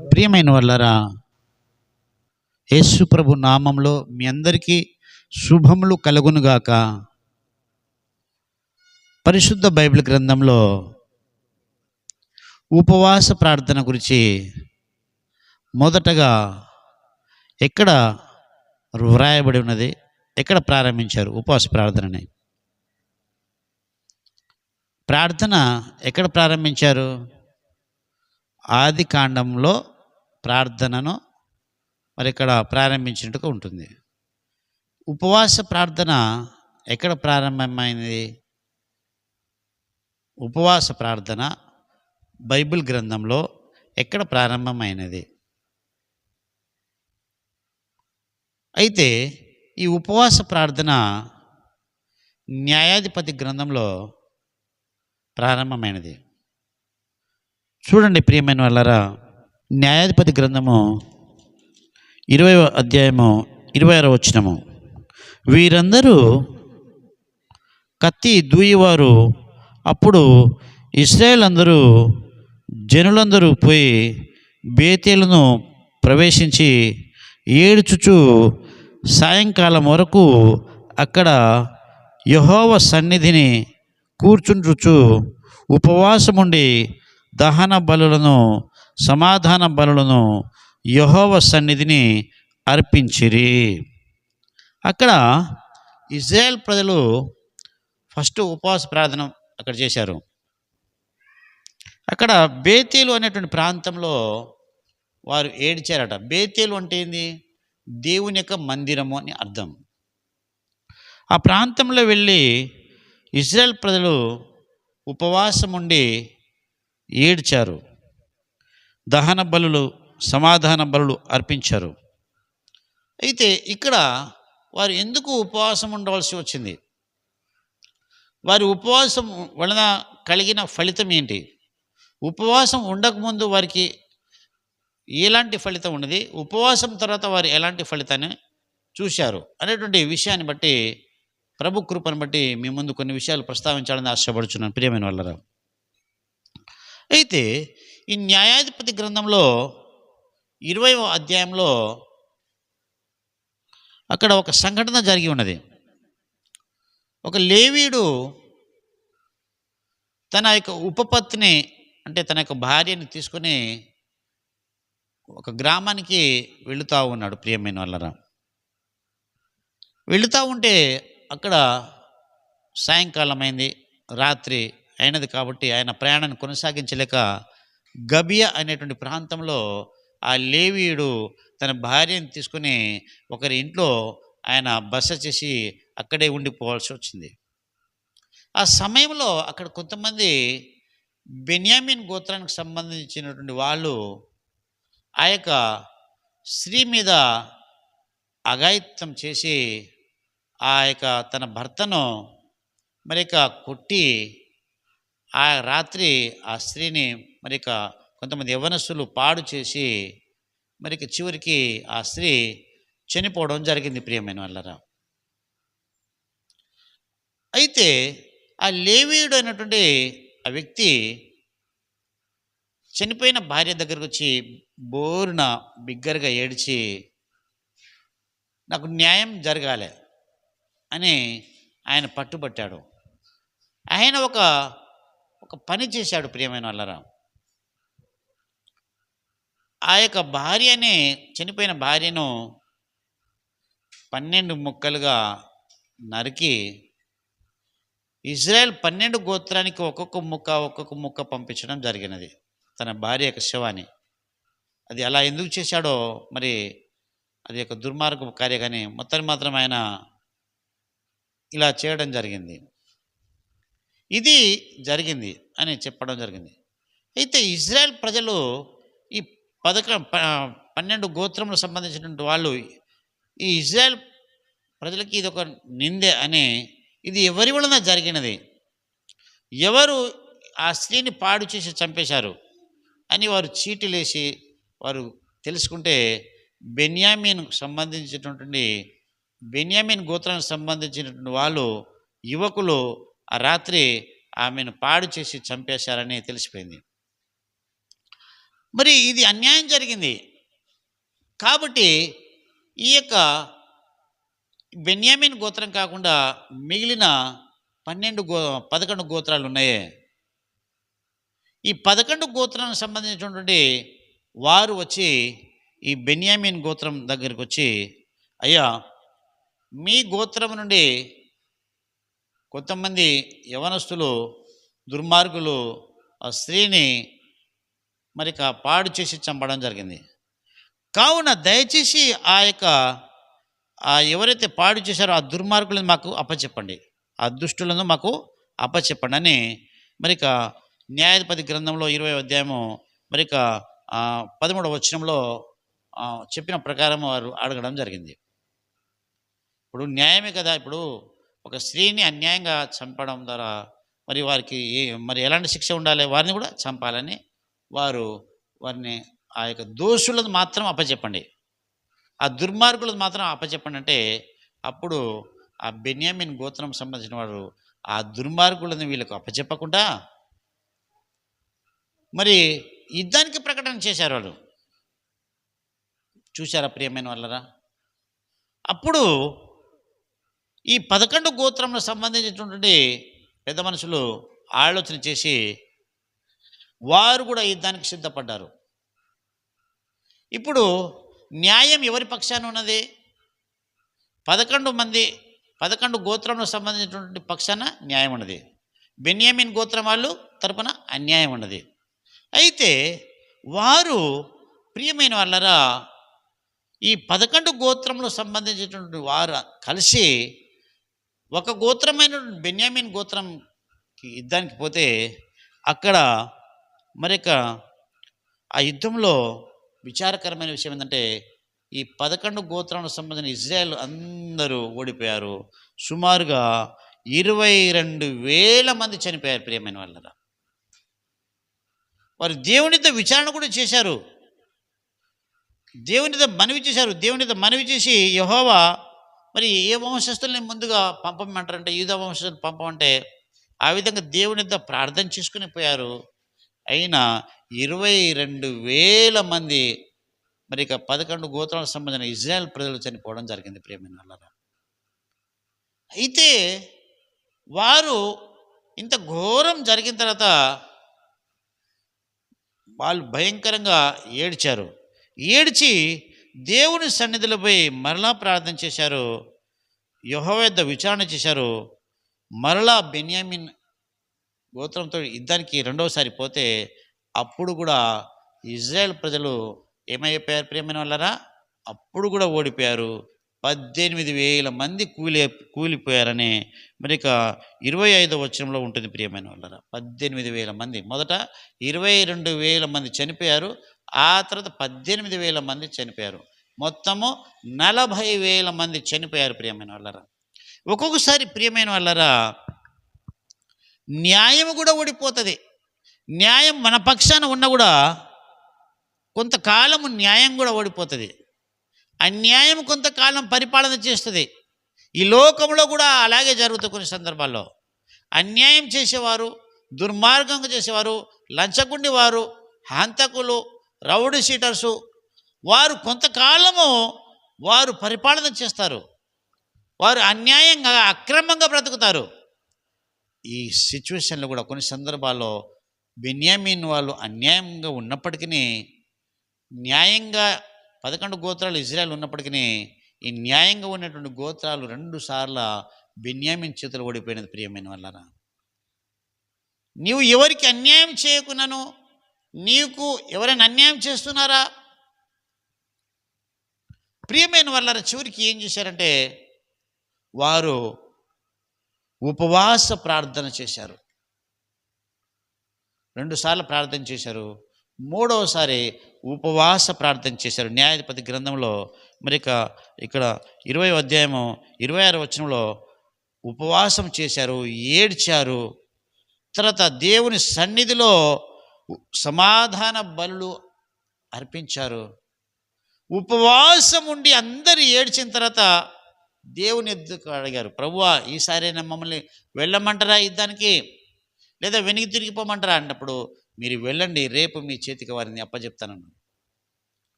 ప్రియమైన వాళ్ళరా యేసు ప్రభు నామంలో మీ అందరికీ శుభములు కలుగునుగాక పరిశుద్ధ బైబిల్ గ్రంథంలో ఉపవాస ప్రార్థన గురించి మొదటగా ఎక్కడ వ్రాయబడి ఉన్నది ఎక్కడ ప్రారంభించారు ఉపవాస ప్రార్థనని? ప్రార్థన ఎక్కడ ప్రారంభించారు? ఆది కాండంలో ప్రార్థనను మరి ఇక్కడ ప్రారంభించినట్టుగా ఉంటుంది. ఉపవాస ప్రార్థన ఎక్కడ ప్రారంభమైనది ఉపవాస ప్రార్థన బైబిల్ గ్రంథంలో ఎక్కడ ప్రారంభమైనది? అయితే ఈ ఉపవాస ప్రార్థన న్యాయాధిపతి గ్రంథంలో ప్రారంభమైనది. చూడండి ప్రియమైన వాళ్ళరా న్యాయాధిపతి గ్రంథము ఇరవై అధ్యాయము ఇరవై ఆరో వచ్చినము వీరందరూ కత్తి దూయివారు అప్పుడు ఇస్రాయేల్ అందరూ జనులందరూ పోయి బేతేలను ప్రవేశించి ఏడుచుచు సాయంకాలం వరకు అక్కడ యహోవ సన్నిధిని కూర్చుంటుచు ఉపవాసముండి దహన బలులను సమాధాన బలులను యహోవ సన్నిధిని అర్పించిరి. అక్కడ ఇజ్రాయెల్ ప్రజలు ఫస్ట్ ఉపవాస ప్రార్థన అక్కడ చేశారు. అక్కడ బేతీలు అనేటువంటి ప్రాంతంలో వారు ఏడ్చారట. బేతీలు అంటే ఏంది? దేవుని యొక్క మందిరము అని అర్థం. ఆ ప్రాంతంలో వెళ్ళి ఇజ్రాయెల్ ప్రజలు ఉపవాసం ఉండి ఏడ్చారు. దహన బలులు సమాధాన బలులు అర్పించారు. అయితే ఇక్కడ వారు ఎందుకు ఉపవాసం ఉండవలసి వచ్చింది? వారి ఉపవాసం వలన కలిగిన ఫలితం ఏంటి? ఉపవాసం ఉండకముందు వారికి ఎలాంటి ఫలితం ఉన్నది? ఉపవాసం తర్వాత వారు ఎలాంటి ఫలితాన్ని చూశారు? అనేటువంటి విషయాన్ని బట్టి ప్రభు కృపను బట్టి మీ ముందు కొన్ని విషయాలు ప్రస్తావించాలని ఆశపడుచున్నాను. ప్రియమైన వాళ్ళరా అయితే ఈ న్యాయాధిపతి గ్రంథంలో ఇరవై అధ్యాయంలో అక్కడ ఒక సంఘటన జరిగి ఉన్నది. ఒక లేవీడు తన యొక్క ఉపపత్ని అంటే తన యొక్క భార్యని తీసుకొని ఒక గ్రామానికి వెళుతూ ఉన్నాడు ప్రియమైన వాళ్ళరా. వెళుతూ ఉంటే అక్కడ సాయంకాలం అయింది రాత్రి అయినది కాబట్టి ఆయన ప్రయాణాన్ని కొనసాగించలేక గబియా అనేటువంటి ప్రాంతంలో ఆ లేవీయుడు తన భార్యను తీసుకుని ఒకరి ఇంట్లో ఆయన బస చేసి అక్కడే ఉండిపోవాల్సి వచ్చింది. ఆ సమయంలో అక్కడ కొంతమంది బెన్యామిన్ గోత్రానికి సంబంధించినటువంటి వాళ్ళు ఆ యొక్క స్త్రీ మీద అఘాయిత్యం చేసి ఆ యొక్క తన భర్తను మరి కొట్టి ఆ రాత్రి ఆ స్త్రీని మరి కొంతమంది యవనస్సులు పాడు చేసి మరి చివరికి ఆ స్త్రీ చనిపోవడం జరిగింది ప్రియమైన వాళ్ళరా. అయితే ఆ లేవీయుడు అయినటువంటి ఆ వ్యక్తి చనిపోయిన భార్య దగ్గరకు వచ్చి బోరున బిగ్గరగా ఏడ్చి నాకు న్యాయం జరగాలి అని ఆయన పట్టుబట్టాడు. ఆయన ఒక ఒక పని చేశాడు ప్రియమైన వాళ్ళరా ఆ యొక్క భార్యని చనిపోయిన భార్యను పన్నెండు ముక్కలుగా నరికి ఇజ్రాయెల్ పన్నెండు గోత్రానికి ఒక్కొక్క ముక్క ఒక్కొక్క ముక్క పంపించడం జరిగినది. తన భార్య యొక్క శవాన్ని. అది అలా ఎందుకు చేశాడో మరి అది ఒక దుర్మార్గ కార్య కానీ మొత్తం మాత్రం ఆయన ఇలా చేయడం జరిగింది. ఇది జరిగింది అని చెప్పడం జరిగింది. అయితే ఇజ్రాయెల్ ప్రజలు ఈ పథకం ప- పన్నెండు గోత్రములకు సంబంధించినటువంటి వాళ్ళు ఈ ఇజ్రాయెల్ ప్రజలకి ఇది ఒక నిందే అని ఇది ఎవరి వలన జరిగినది? ఎవరు ఆ స్త్రీని పాడు చేసి చంపేశారు? అని వారు చీటీలేసి వారు తెలుసుకుంటే బెన్యామీన్ సంబంధించినటువంటి బెన్యామీన్ గోత్రానికి సంబంధించినటువంటి వాళ్ళు యువకులు ఆ రాత్రి ఆమెను పాడు చేసి చంపేశారని తెలిసిపోయింది. మరి ఇది అన్యాయం జరిగింది. కాబట్టి ఈ యొక్క బెన్యామిన్ గోత్రం కాకుండా మిగిలిన పన్నెండు గో పదకొండు గోత్రాలు ఉన్నాయే. ఈ పదకొండు గోత్రానికి సంబంధించినటువంటి వారు వచ్చి ఈ బెన్యామిన్ గోత్రం దగ్గరికి వచ్చి అయ్యా మీ గోత్రం నుండి కొంతమంది యవనస్తులు దుర్మార్గులు ఆ స్త్రీని మరి పాడు చేసి చంపడం జరిగింది. కావున దయచేసి ఆ యొక్క ఆ ఎవరైతే పాడు చేశారో ఆ దుర్మార్గులను మాకు అప్పచెప్పండి. ఆ దుష్టులను మాకు అప్పచెప్పండి అని మరి ఇక న్యాయాధిపతి గ్రంథంలో ఇరవై అధ్యాయము మరి పదమూడవ వచనంలో చెప్పిన ప్రకారం వారు అడగడం జరిగింది. ఇప్పుడు న్యాయమే కదా ఇప్పుడు ఒక స్త్రీని అన్యాయంగా చంపడం ద్వారా మరి వారికి ఏ- మరి ఎలాంటి శిక్ష ఉండాలి? వారిని కూడా చంపాలని వారు వారిని ఆ యొక్క దోషులను మాత్రం అప్పచెప్పండి ఆ దుర్మార్గులను మాత్రం అప్పచెప్పండి అంటే అప్పుడు ఆ బెన్యామిన్ గోత్రం సంబంధించిన వారు ఆ దుర్మార్గులను వీళ్ళకు అప్పచెప్పకుండా మరి యుద్ధానికి ప్రకటన చేశారు వాళ్ళు. చూశారా ప్రియమైన వాళ్ళరా? అప్పుడు ఈ పదకొండు గోత్రంలో సంబంధించినటువంటి పెద్ద మనుషులు ఆలోచన చేసి వారు కూడా యుద్ధానికి సిద్ధపడ్డారు. ఇప్పుడు న్యాయం ఎవరి పక్షాన ఉన్నది? పదకొండు మంది పదకొండు గోత్రంలో సంబంధించినటువంటి పక్షాన న్యాయం ఉన్నది. బెన్యామిన్ గోత్రం వాళ్ళు తరపున అన్యాయం ఉన్నది. అయితే వారు ప్రియమైన వాళ్ళరా ఈ పదకొండు గోత్రంలో సంబంధించినటువంటి వారు కలిసి ఒక గోత్రమైన బెన్యామిన్ గోత్రంకి యుద్ధానికి పోతే అక్కడ మరిక ఆ యుద్ధంలో విచారకరమైన విషయం ఏంటంటే ఈ పదకొండు గోత్రాలకు సంబంధించిన ఇజ్రాయెల్ అందరూ ఓడిపోయారు. సుమారుగా ఇరవై రెండు వేల మంది చనిపోయారు ప్రియమైన వాళ్ళరా. వారు దేవునితో విచారణ కూడా చేశారు. దేవునితో మనవి చేశారు. దేవునితో మనవి చేసి యహోవా మరి ఏ వంశస్థుల్ని ముందుగా పంపమంటారంటే యూద వంశస్థులు పంపమంటే ఆ విధంగా దేవునితో ప్రార్థన చేసుకుని పోయారు. అయినా ఇరవై రెండు వేల మంది మరి ఇక పదకొండు గోత్రాలకు సంబంధించిన ఇజ్రాయెల్ ప్రజలు చనిపోవడం జరిగింది ప్రేమైన అయితే వారు ఇంత ఘోరం జరిగిన తర్వాత వాళ్ళు భయంకరంగా ఏడ్చారు. ఏడ్చి దేవుని సన్నిధిలోపై పోయి మరలా ప్రార్థన చేశారు. యెహోవా విచారణ చేశారు. మరలా బెన్యామిన్ గోత్రంతో యుద్ధానికి రెండవసారి పోతే అప్పుడు కూడా ఇజ్రాయెల్ ప్రజలు ఏమైపోయారు ప్రియమైన వాళ్ళరా? అప్పుడు కూడా ఓడిపోయారు. పద్దెనిమిది వేల మంది కూలి కూలిపోయారని మరి ఇక ఇరవై ఐదో వచనంలో ఉంటుంది ప్రియమైన వాళ్ళరా? పద్దెనిమిది వేల మంది. మొదట ఇరవై రెండు వేల మంది చనిపోయారు. ఆ తర్వాత పద్దెనిమిది వేల మంది చనిపోయారు. మొత్తము నలభై వేల మంది చనిపోయారు ప్రియమైన వాళ్ళరా. ఒక్కొక్కసారి ప్రియమైన వాళ్ళరా న్యాయం కూడా ఓడిపోతుంది. న్యాయం మన పక్షాన ఉన్న కూడా కొంతకాలము న్యాయం కూడా ఓడిపోతుంది. అన్యాయం కొంతకాలం పరిపాలన చేస్తుంది. ఈ లోకంలో కూడా అలాగే జరుగుతుంది కొన్ని సందర్భాల్లో. అన్యాయం చేసేవారు దుర్మార్గంగా చేసేవారు లంచగుండి వారు హంతకులు రౌడీ షీటర్సు. వారు కొంతకాలము వారు పరిపాలన చేస్తారు. వారు అన్యాయంగా అక్రమంగా బ్రతుకుతారు. ఈ సిచ్యువేషన్లో కూడా కొన్ని సందర్భాల్లో బెన్యామీన్ వాళ్ళు అన్యాయంగా ఉన్నప్పటికీ న్యాయంగా పదకొండు గోత్రాలు ఇజ్రాయల్ ఉన్నప్పటికీ ఈ న్యాయంగా ఉన్నటువంటి గోత్రాలు రెండు సార్లు బెన్యామిన్ చేతులు ఓడిపోయినది ప్రియమైన వాళ్ళరా. నీవు ఎవరికి అన్యాయం చేయకున్నాను నీకు ఎవరైనా అన్యాయం చేస్తున్నారా? ప్రియమైన వాళ్ళ చివరికి ఏం చేశారంటే వారు ఉపవాస ప్రార్థన చేశారు. రెండుసార్లు ప్రార్థన చేశారు. మూడవసారి ఉపవాస ప్రార్థన చేశారు. న్యాయాధిపతి గ్రంథంలో మరి ఇక్కడ ఇరవై అధ్యాయము ఇరవై ఆరు వచనంలో ఉపవాసం చేశారు ఏడ్చారు. తర్వాత దేవుని సన్నిధిలో సమాధాన బలులు అర్పించారు. ఉపవాసం ఉండి అందరు ఏడ్చిన తర్వాత దేవుని ఎద్దుకు అడిగారు ప్రభువా ఈసారైనా మమ్మల్ని వెళ్ళమంటారా యుద్ధానికి? లేదా వెనక్కి తిరిగిపోమంటారా అన్నప్పుడు మీరు వెళ్ళండి రేపు మీ చేతికి వారిని అప్పచెప్తానన్నాడు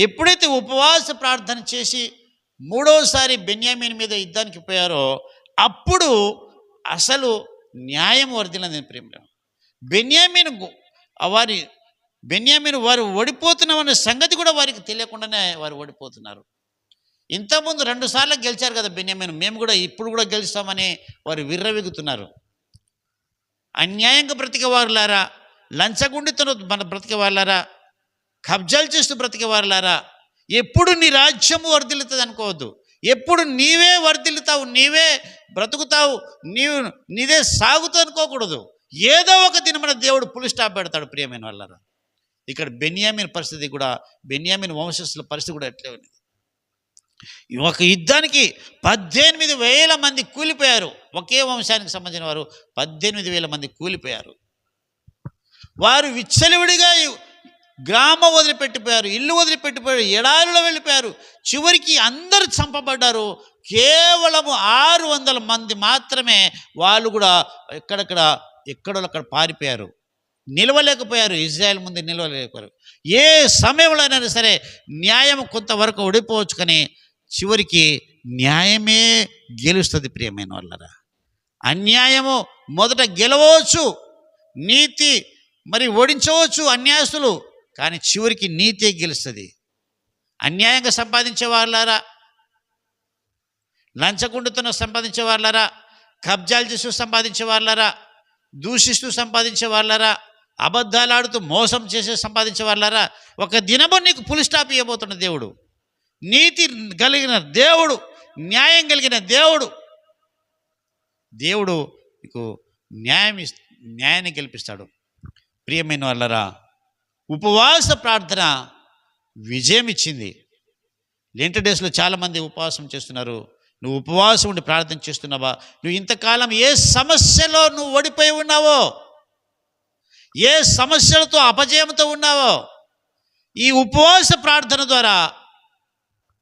ఎప్పుడైతే ఉపవాస ప్రార్థన చేసి మూడోసారి బెన్యామీన్ మీద యుద్ధానికి పోయారో అప్పుడు అసలు న్యాయం వర్దినది ప్రేమ బెన్యామీన్ గు- వారి బెన్యామిన్ వారు ఓడిపోతున్నామనే సంగతి కూడా వారికి తెలియకుండానే వారు ఓడిపోతున్నారు. ఇంతకుముందు రెండు సార్లు గెలిచారు కదా బెన్యామిన్ మేము కూడా ఇప్పుడు కూడా గెలుస్తామని వారు విర్రవిగుతున్నారు. అన్యాయంగా బ్రతికే వారులారా లంచగుండితో మన బ్రతికేవారులారా కబ్జాలు చేస్తూ బ్రతికేవారులారా ఎప్పుడు నీ రాజ్యము వర్ధిల్లుతుంది అనుకోవద్దు. ఎప్పుడు నీవే వర్ధిల్లుతావు నీవే బ్రతుకుతావు నీవు నీదే సాగుతూ అనుకోకూడదు. ఏదో ఒక దినమైన దేవుడు పులి స్టాప్ పెడతాడు ప్రియమైన వాళ్ళరా. ఇక్కడ బెన్యామిన్ పరిస్థితి కూడా బెన్యామిన్ వంశస్థుల పరిస్థితి కూడా ఎట్లే ఉంది ఒక యుద్ధానికి పద్దెనిమిది వేల మంది కూలిపోయారు. ఒకే వంశానికి సంబంధించిన వారు పద్దెనిమిది వేల మంది కూలిపోయారు. వారు విచ్చలివిడిగా గ్రామం వదిలిపెట్టిపోయారు ఇల్లు వదిలిపెట్టిపోయారు ఎడారిలో వెళ్ళిపోయారు. చివరికి అందరూ చంపబడ్డారు. కేవలము ఆరు వందల మంది మాత్రమే వాళ్ళు కూడా ఎక్కడెక్కడ ఎక్కడో అక్కడ పారిపోయారు. నిలవలేకపోయారు. ఇజ్రాయెల్ ముందు నిలవలేకపోయారు. ఏ సమయంలోనైనా సరే న్యాయం కొంతవరకు ఓడిపోవచ్చు కానీ చివరికి న్యాయమే గెలుస్తుంది ప్రియమైన వాళ్ళరా. అన్యాయము మొదట గెలవచ్చు నీతి మరి ఓడించవచ్చు అన్యాయస్తులు కానీ చివరికి నీతే గెలుస్తుంది. అన్యాయంగా సంపాదించే వాళ్ళారా? లంచగుండుతో సంపాదించే వాళ్ళారా? కబ్జాలు చేసి సంపాదించే వాళ్ళారా? దూషిస్తూ సంపాదించే వాళ్ళరా? అబద్ధాలు ఆడుతూ మోసం చేసే సంపాదించే వాళ్ళరా? ఒక దినము నీకు పులి స్టాప్ ఇవ్వబోతున్న దేవుడు. నీతి కలిగిన దేవుడు న్యాయం కలిగిన దేవుడు. దేవుడు నీకు న్యాయం న్యాయాన్ని గెలిపిస్తాడు. ప్రియమైన వాళ్ళరా ఉపవాస ప్రార్థన విజయం ఇచ్చింది. లెంట డేస్లో చాలామంది ఉపవాసం చేస్తున్నారు. నువ్వు ఉపవాసం ఉండి ప్రార్థన చేస్తున్నావా? నువ్వు ఇంతకాలం ఏ సమస్యలో నువ్వు ఓడిపోయి ఉన్నావో? ఏ సమస్యలతో అపజయంతో ఉన్నావో? ఈ ఉపవాస ప్రార్థన ద్వారా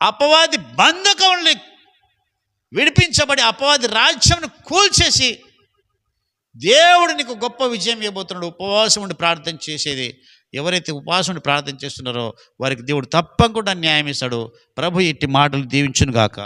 అపవాది బంధకముల్ని విడిపించబడి అపవాది రాజ్యంను కూల్చేసి దేవుడు నీకు గొప్ప విజయం ఇవ్వబోతున్నాడు. ఉపవాసం ఉండి ప్రార్థన చేసేది ఎవరైతే ఉపవాసం ఉండి ప్రార్థన చేస్తున్నారో వారికి దేవుడు తప్పకుండా న్యాయం ఇస్తాడు. ప్రభు ఇట్టి మాటలు దీవించును గాక